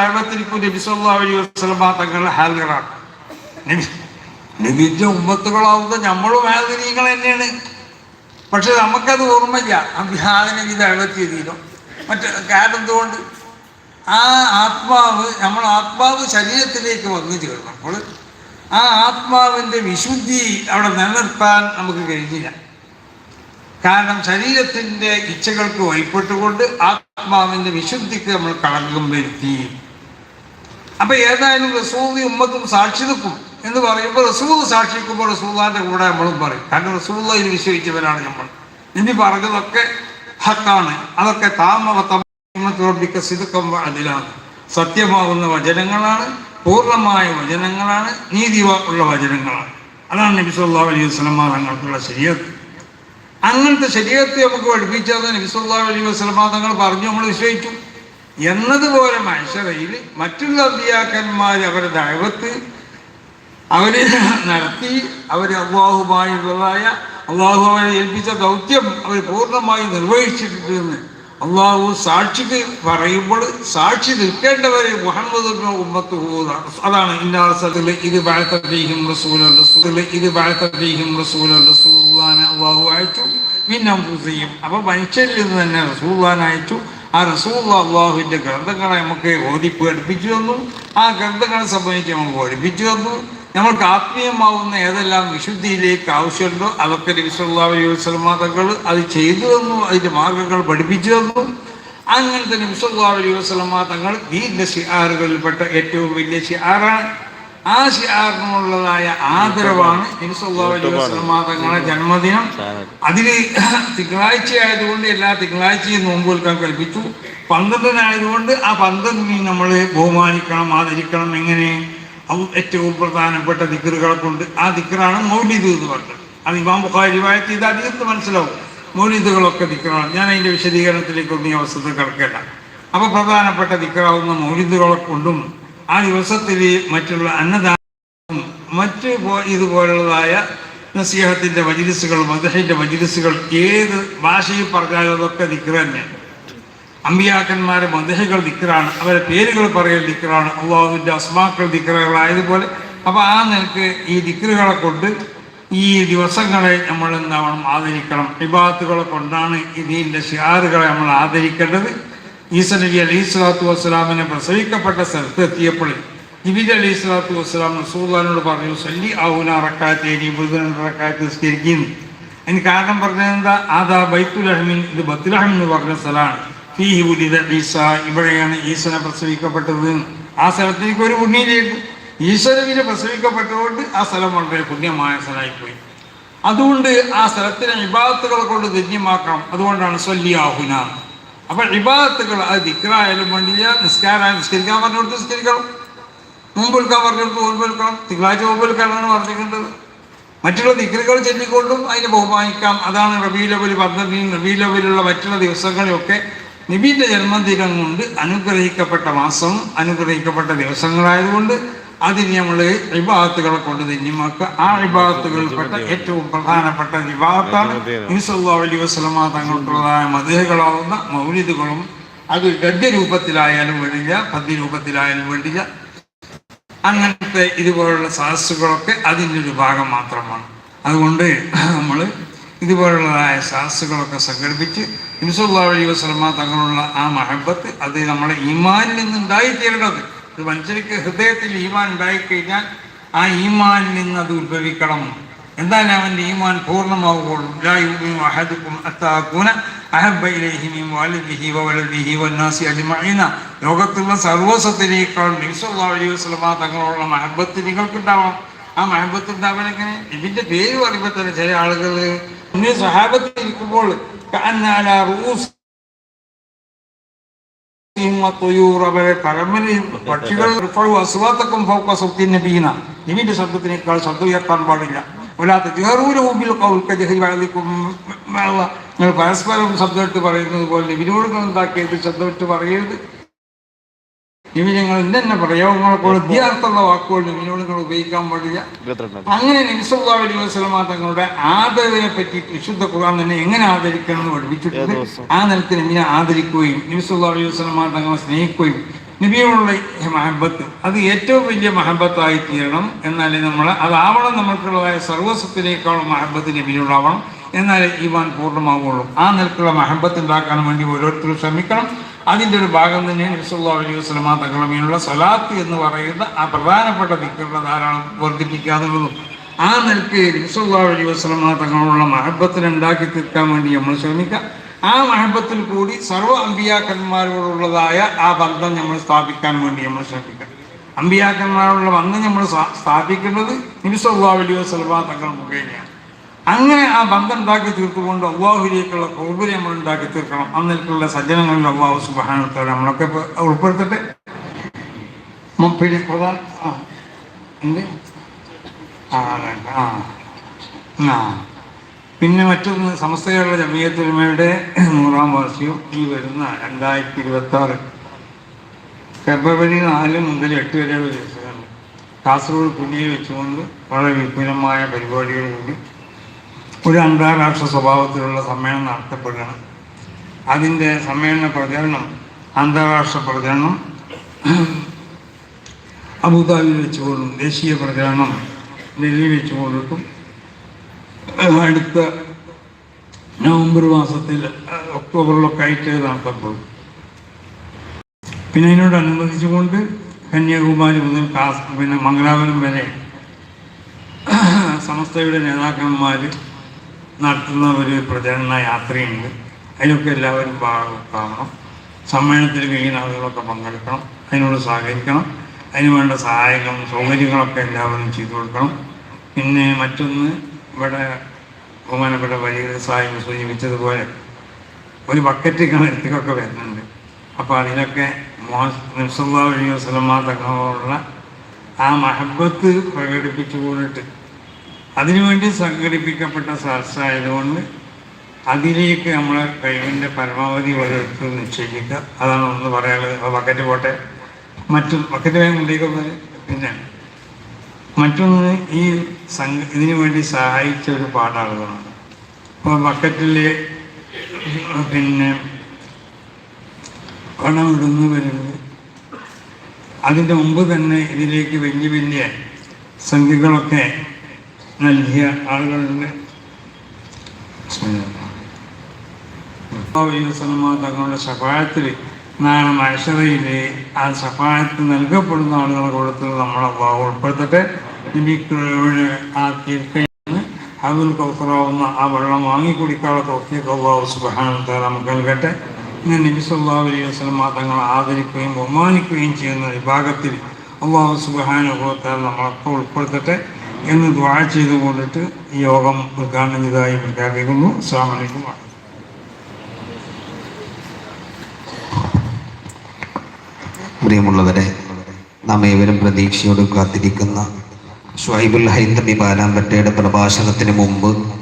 ദൈവത്തിരിക്കും നബി സല്ലാ അലൈഹി വസ്ലമ തങ്ങളുടെ ഹാജറാണ് നബി നബിന്റെ ഉമ്മത്തുകളാവുന്ന നമ്മളും ഹാജരീകൾ തന്നെയാണ് പക്ഷെ നമുക്കത് ഓർമ്മയില്ല. അഭിഹാദിനെ ഇത് എഴുപത്തിയതിലോ മറ്റ് കാരണം എന്തുകൊണ്ട്? ആ ആത്മാവ് നമ്മൾ ആത്മാവ് ശരീരത്തിലേക്ക് വന്നു ചേർന്നപ്പോൾ ആ ആത്മാവിന്റെ വിശുദ്ധി അവിടെ നിലനിർത്താൻ നമുക്ക് കഴിഞ്ഞില്ല. കാരണം ശരീരത്തിന്റെ ഇച്ഛകൾക്ക് വഴിപ്പെട്ടുകൊണ്ട് ആത്മാവിന്റെ വിശുദ്ധിക്ക് നമ്മൾ കളങ്കം വരുത്തി. അപ്പൊ ഏതായാലും റസൂദി ഉമ്മത്തും സാക്ഷി നിൽക്കും എന്ന് പറയുമ്പോൾ റസൂദ് സാക്ഷിക്കുമ്പോൾ റസൂദാന്റെ കൂടെ നമ്മളും പറയും. കാരണം റസൂദയിൽ വിശ്വസിച്ചവരാണ് നമ്മൾ. ഇനി പറഞ്ഞതൊക്കെ ഹക്കാണ്. അതൊക്കെ താമവത്തമ്മിക്ക അതിലാണ് സത്യമാകുന്ന വചനങ്ങളാണ് പൂർണമായ വചനങ്ങളാണ് നീതി ഉള്ള വചനങ്ങളാണ്. അതാണ് നബി അലൈഹി വസ്ലമ തങ്ങൾക്കുള്ള ശരീരത്ത്. അങ്ങനത്തെ ശരീരത്തെ നമുക്ക് പഠിപ്പിച്ചത് നബി അലൈഹി വസ്ലമ തങ്ങൾ പറഞ്ഞു നമ്മൾ വിശ്വസിച്ചു. എന്നതുപോലെ മനുഷ്യരയിൽ മറ്റുള്ള അമ്പിയാക്കന്മാർ അവരുടെ ദൈവത്ത് അവർ നടത്തി അവർ അള്ളാഹുമായുള്ളതായ അള്ളാഹു അവരെ ഏൽപ്പിച്ച ദൗത്യം അവർ പൂർണമായി നിർവഹിച്ചിട്ടുണ്ടെന്ന് അള്ളാഹു സാക്ഷിക്ക് പറയുമ്പോൾ സാക്ഷി നിൽക്കേണ്ടവരെ മുഹമ്മദ് ഉമ്മത്ത് അതാണ് ഇന്നാസത്തിൽ ഇത് വാഴത്തീഹിം റസൂലൻ റസൂൽ ഇത് വാഴത്തീഹിം റസൂലാനെ അള്ളാഹു അയച്ചു. പിന്നെ ചെയ്യും അപ്പൊ മനുഷ്യരിൽ നിന്ന് തന്നെ റസൂലാൻ അയച്ചു. ആ റസൂൽ അള്ളാഹുവിന്റെ ഗ്രന്ഥങ്ങളെ നമുക്ക് ഓതി പഠിപ്പിച്ചു തന്നു. ആ ഗ്രന്ഥങ്ങളെ സംബന്ധിച്ച് നമുക്ക് പഠിപ്പിച്ചു തന്നു. നമ്മൾക്ക് ആത്മീയമാവുന്ന ഏതെല്ലാം വിശുദ്ധിയിലേക്ക് ആവശ്യമുണ്ടോ അതൊക്കെ നബിസ്വല്ലാഹി വസ്ലമാതകൾ അത് ചെയ്തു തന്നു അതിന്റെ മാർഗങ്ങൾ പഠിപ്പിച്ചു തന്നു. അങ്ങനത്തെ നബിസ്വല്ലാഹി വസ്ലമാതങ്ങൾ തങ്ങൾ ദീന്റെ ഷിയാറുകളിൽപ്പെട്ട ഏറ്റവും വലിയ ഷിയാറാണ് ആ ഷിയാറിനുള്ളതായ ആദരവാണ് തങ്ങളുടെ ജന്മദിനം. അതിന് തിങ്കളാഴ്ച ആയതുകൊണ്ട് എല്ലാ തിങ്കളാഴ്ചയും നോമ്പ് വെക്കാൻ കൽപ്പിച്ചു. പന്ത്രണ്ടിനായതുകൊണ്ട് ആ പന്ത്രണ്ടിനെ നമ്മൾ ബഹുമാനിക്കണം ആദരിക്കണം. എങ്ങനെ? ഏറ്റവും പ്രധാനപ്പെട്ട ദിക്കറുകളെ കൊണ്ട് ആ ദിക്കറാണ് മൗലിദ് എന്ന് പറഞ്ഞത്. അത് ഇമാം ബുഖാരി വായത്തി ഇത് അധികം മനസ്സിലാവും. മൗലിദുകളൊക്കെ ദിക്കറാണ് ഞാൻ അതിന്റെ വിശദീകരണത്തിലേക്കൊന്നും ഈ അവസരത്തിൽ കിടക്കേണ്ട. അപ്പോൾ പ്രധാനപ്പെട്ട ദിക്കറാവുന്ന മൗലിദുകളെ കൊണ്ടും ആ ദിവസത്തിൽ മറ്റുള്ള അന്നദാനവും മറ്റ് ഇതുപോലുള്ളതായ നസീഹത്തിന്റെ മജിലിസുകൾ മദഹിന്റെ മജിലിസുകൾ ഏത് ഭാഷയിൽ പറഞ്ഞാലും അതൊക്കെ ദിക്കറ് തന്നെ. അമ്പിയാക്കന്മാരെ മദഹകൾ ദിക്കറാണ് അവരെ പേരുകൾ പറയൽ ദിക്കറാണ് അള്ളാഹുവിന്റെ അസ്മാക്കൾ ദിക്കറുകളായതുപോലെ അപ്പോൾ ആ നിലയ്ക്ക് ഈ ദിക്കറുകളെ കൊണ്ട് ഈ ദിവസങ്ങളെ നമ്മൾ എന്താവണം ആദരിക്കണം. വിഭാഗത്തുകളെ കൊണ്ടാണ് ഇതിന്റെ ഷിയാറുകളെ നമ്മൾ ആദരിക്കേണ്ടത്. ഈസ നബി അലൈഹി സ്വലാത്തു വസ്സലാമിനെ പ്രസവിക്കപ്പെട്ട സ്ഥലത്ത് എത്തിയപ്പോൾ നബി അലൈഹി സ്വലാത്തു വസ്സലാം റസൂല്ലാനോട് പറഞ്ഞു സല്ലി ആവുന റക്കാത്തേരി റക്കാത്ത് നിസ്കരിക്കുന്നു. അതിന് കാരണം പറഞ്ഞത് എന്താ ആദാ ബൈത്തുലഹമിൻ ഇത് ബത്തുലഹം എന്ന് പറഞ്ഞ സ്ഥലമാണ്. ഈസ ഇവിടെയാണ് ഈസനെ പ്രസവിക്കപ്പെട്ടത്. ആ സ്ഥലത്തേക്ക് ഒരു പുണ്യയിലേക്ക് ഈശ്വരവിനെ പ്രസവിക്കപ്പെട്ടതുകൊണ്ട് ആ സ്ഥലം വളരെ പുണ്യമായ സ്ഥലമായിപ്പോയി. അതുകൊണ്ട് ആ സ്ഥലത്തിനെ വിഭാഗത്തുകളെ കൊണ്ട് ധന്യമാക്കാം അതുകൊണ്ടാണ് സ്വല്ലിയാഹുന അപ്പൊ ഇബാദത്തുകൾ അത് ദിക്കറായാലും വേണ്ടില്ല നിസ്കാരായാലും നിസ്കരിക്കാൻ പറഞ്ഞെടുത്ത് നിസ്കരിക്കണം. മുമ്പ് വിൽക്കാൻ പറഞ്ഞെടുത്ത് വിൽക്കണം തിങ്കളാഴ്ച മുമ്പ് വിൽക്കാനാണ് പറഞ്ഞിരിക്കേണ്ടത്. മറ്റുള്ള ദിക്റുകൾ ചൊല്ലിക്കൊണ്ടും അതിനെ ബഹുമാനിക്കാം. അതാണ് റബീ ലെവൽ പദ്ധതിയും റബീ ലെവലുള്ള മറ്റുള്ള ദിവസങ്ങളെയൊക്കെ നിബിന്റെ ജന്മദിനം കൊണ്ട് അനുഗ്രഹിക്കപ്പെട്ട മാസം അനുഗ്രഹിക്കപ്പെട്ട ദിവസങ്ങളായതുകൊണ്ട് അതിന് നമ്മൾ വിഭാഗത്തുകളെ കൊണ്ട് നിന്നിമാക്കുക ആ വിവാഹത്തുകളിൽപ്പെട്ട ഏറ്റവും പ്രധാനപ്പെട്ട വിഭാഗത്താണ് ഇൻസല്ലാ അലി വസ്ലമ തങ്ങളുടേതായ മതിഹകളാവുന്ന മൗലിദുകളും അത് ഗദ്യരൂപത്തിലായാലും വേണ്ടില്ല പദ്യരൂപത്തിലായാലും വേണ്ടില്ല. അങ്ങനത്തെ ഇതുപോലുള്ള സദസ്സുകളൊക്കെ അതിന്റെ ഒരു ഭാഗം മാത്രമാണ്. അതുകൊണ്ട് നമ്മൾ ഇതുപോലുള്ളതായ സദസ്സുകളൊക്കെ സംഘടിപ്പിച്ച് ഇൻസുല്ലാ അലി വസ്ലമ തങ്ങളുള്ള ആ മഹബത്ത് അത് നമ്മളെ ഈമാനിൽ നിന്ന് ഉണ്ടായിത്തീരേണ്ടത് ഇത് മനുഷ്യർക്ക് ഹൃദയത്തിൽ ഈമാൻ ഉണ്ടായിക്കഴിഞ്ഞാൽ ആ ഈമാനിൽ നിന്ന് അത് ഉത്ഭവിക്കണം. എന്താണ് അവന്റെ ഈമാൻ പൂർണമാവുകയുള്ളൂ. ലോകത്തുള്ള സർവസ്വത്തിനേക്കാളും അലൈഹി വസല്ലമ തങ്ങളുള്ള മഹബത്ത് നിങ്ങൾക്കുണ്ടാവണം. ആ മഹബത്ത് ഉണ്ടാവാൻ എങ്ങനെ? ഇതിന്റെ പേര് പറയുമ്പോൾ തന്നെ ചില ആളുകൾ സഹാബത്തിൽ ഇരിക്കുമ്പോൾ തലമനിൽ പക്ഷികൾ അസുഖത്തക്കും ഫൗക്ക സൗത്തിൻ ശബ്ദത്തിനേക്കാൾ ശബ്ദം ഉയർത്താൻ പാടില്ല. വല്ലാത്ത ജഹറൂരൂപിൽ നിങ്ങൾ പരസ്പരം ശബ്ദമിട്ട് പറയുന്നത് പോലെ നബിനോട് എന്താക്കിയത് ശബ്ദമിട്ട് പറയരുത്. നബി ഞങ്ങൾ ഇന്നെ പ്രയോഗങ്ങളെ പോലെ വിദ്യാർത്ഥമുള്ള വാക്കുകൾ നിങ്ങളോട് നിങ്ങൾ ഉപയോഗിക്കാൻ പാടില്ല. അങ്ങനെ നിമിഷമാ അലൈഹി വസ്ലമ തങ്ങളുടെ ആദരവിനെ പറ്റി വിശുദ്ധ ഖുർആൻ തന്നെ എങ്ങനെ ആദരിക്കണം എന്ന് പഠിപ്പിച്ചിട്ടുണ്ട്. ആ നിലത്തിൽ നബിനെ ആദരിക്കുകയും നിമിഷമാ അലൈഹി വസ്ലമ തങ്ങളെ സ്നേഹിക്കുകയും നബിയോടുള്ള മഹബത്ത് അത് ഏറ്റവും വലിയ മഹബത്തായി തീരണം. എന്നാലേ നമ്മൾ അതാവണം നമ്മൾക്കുള്ളതായ സർവസ്വത്തിനേക്കാളും മഹബത്ത് നബിയോടാവണം. എന്നാലേ ഈമാൻ പൂർണമാവുള്ളൂ. ആ നിലക്കുള്ള മഹബത്ത് ഉണ്ടാക്കാൻ വേണ്ടി ഓരോരുത്തരും ശ്രമിക്കണം. അതിന്റെ ഒരു ഭാഗം തന്നെ നബിസുല്ലാ അലൈഹി വസ്ലമ തങ്ങളമീനുള്ള സലാത്ത് എന്ന് പറയുന്ന ആ പ്രധാനപ്പെട്ട ദിക്കുള്ള ധാരാളം വർദ്ധിപ്പിക്കുക എന്നുള്ളതും. ആ നിലയ്ക്ക് നബിസുല്ലാ അലൈഹി വസ്ലമ തങ്ങളുള്ള മഹബത്തിന് ഉണ്ടാക്കി തീർക്കാൻ വേണ്ടി നമ്മൾ ശ്രമിക്കാം. ആ മഹബത്തിൽ കൂടി സർവ അമ്പിയാക്കന്മാരോടുള്ളതായ ആ ബന്ധം നമ്മൾ സ്ഥാപിക്കാൻ വേണ്ടി നമ്മൾ ശ്രമിക്കണം അമ്പിയാക്കന്മാരോടുള്ള ബന്ധം നമ്മൾ സ്ഥാപിക്കുന്നത് നബിസുല്ലാ അലൈഹി വസ്ലമ തങ്ങൾ മുഖേനയാണ്. അങ്ങനെ ആ ബന്ധം ഉണ്ടാക്കി തീർത്തുകൊണ്ട് അള്ളാഹുലേക്കുള്ള കൗബരി നമ്മൾ ഉണ്ടാക്കി തീർക്കണം. അന്നിലേക്കുള്ള സജ്ജനങ്ങളിൽ അള്ളാഹു സുബാനത്തോടെ നമ്മളൊക്കെ ഉൾപ്പെടുത്തട്ടെ? പിന്നെ പ്രധാന ആ എന്ത്? ആ പിന്നെ മറ്റൊന്ന് സമസ്തകളുടെ ജമീയത്തൊരുമയുടെ നൂറാം വാർഷികം ഈ വരുന്ന രണ്ടായിരത്തി ഇരുപത്തി ആറ് ഫെബ്രുവരി നാല് മുതൽ എട്ട് വരെയുള്ള ദിവസങ്ങളിൽ കാസർഗോഡ് പുലിയെ വെച്ചുകൊണ്ട് വളരെ വിപുലമായ പരിപാടികളോട് ഒരു അന്താരാഷ്ട്ര സ്വഭാവത്തിലുള്ള സമ്മേളനം നടത്തപ്പെടുകയാണ്. അതിന്റെ സമ്മേളന പ്രചരണം അന്താരാഷ്ട്ര പ്രചരണം അബുദാബിയിൽ വെച്ചുകൊണ്ടും ദേശീയ പ്രചരണം ഡൽഹി വെച്ചുകൊണ്ടിട്ടും അടുത്ത നവംബർ മാസത്തിൽ ഒക്ടോബറിലൊക്കെ ആയിട്ട് നടത്തപ്പെടും. പിന്നെ അതിനോടനുബന്ധിച്ചുകൊണ്ട് കന്യാകുമാരി മുതൽ കാസ് പിന്നെ മംഗലാപുരം വരെ സമസ്തയുടെ നേതാക്കന്മാർ നടത്തുന്ന ഒരു പ്രചരണ യാത്രയുണ്ട്. അതിലൊക്കെ എല്ലാവരും ഭാഗമാക്കണം സമ്മേളനത്തിൽ കഴിയുന്ന ആളുകളൊക്കെ പങ്കെടുക്കണം. അതിനോട് സഹകരിക്കണം. അതിന് വേണ്ട സഹായങ്ങളും സൗകര്യങ്ങളൊക്കെ എല്ലാവരും ചെയ്തു കൊടുക്കണം. പിന്നെ മറ്റൊന്ന് ഇവിടെ ബഹുമാനപ്പെട്ട വലിയ സഹായം സൂചിപ്പിച്ചതുപോലെ ഒരു ബക്കറ്റ് കിണറ്റിലൊക്കെ വരുന്നുണ്ട്. അപ്പോൾ അതിലൊക്കെ അലി വസ്ലമ തങ്ങളോടുള്ള ആ മഹബത്ത് പ്രകടിപ്പിച്ചു കൊണ്ടിട്ട് അതിനുവേണ്ടി സംഘടിപ്പിക്കപ്പെട്ട സദസ്സായതുകൊണ്ട് അതിലേക്ക് നമ്മൾ കഴിവിന്റെ പരമാവധി ഓരോരുത്തർ നിശ്ചയിക്കുക. അതാണ് ഒന്ന് പറയാനുള്ളത്. ബക്കറ്റ് പോട്ടെ. മറ്റും ബക്കറ്റ് വേഗം കൊണ്ടേക്കൊന്ന് പിന്നെ മറ്റൊന്ന് ഈ സംഘ ഇതിനു വേണ്ടി സഹായിച്ച ഒരു പാടാളുകളാണ് അപ്പോൾ ബക്കറ്റിലെ പിന്നെ പണം ഇടുന്നവരുണ്ട്. അതിന്റെ മുമ്പ് തന്നെ ഇതിലേക്ക് വലിയ വലിയ സംഖ്യകളൊക്കെ നൽകിയ ആളുകളുടെ തങ്ങളുടെ സഫായത്തിൽ നാളെ മത്സരയിൽ ആ സഫായത്ത് നൽകപ്പെടുന്ന ആളുകളുടെ കൂട്ടത്തിൽ നമ്മളെ ഉൾപ്പെടുത്തട്ടെ. നബിക്കുള്ള ആ തീർക്കയിൽ അതിൽ കൗസറാവുന്ന ആ വെള്ളം വാങ്ങി കുടിക്കാനുള്ള തോഫിയൊക്കെ അള്ളാഹു സുബാനത്തെ നമുക്ക് നൽകട്ടെ. ഇന്ന് നബി സല്ലല്ലാഹു അലൈഹി വസല്ലം തങ്ങളെ ആദരിക്കുകയും ബഹുമാനിക്കുകയും ചെയ്യുന്ന വിഭാഗത്തിൽ അള്ളാഹു സുബാനുഭവത്താൽ നമ്മളൊക്കെ ഉൾപ്പെടുത്തട്ടെ. എന്ന് ദ്വാ ചെയ്തു കൊണ്ടിട്ട് ഈ യോഗം ഉദ്ഘാടനം ചെയ്തതായി പ്രഖ്യാപിക്കുന്നു അസ്സാം വലൈക്കും. പ്രിയമുള്ളവരെ നാം ഏവരും പ്രതീക്ഷയോട് കാത്തിരിക്കുന്ന ഷുഹൈബുൽ ഹൈന്ദി ബാലാമ്പറ്റയുടെ പ്രഭാഷണത്തിന് മുമ്പ്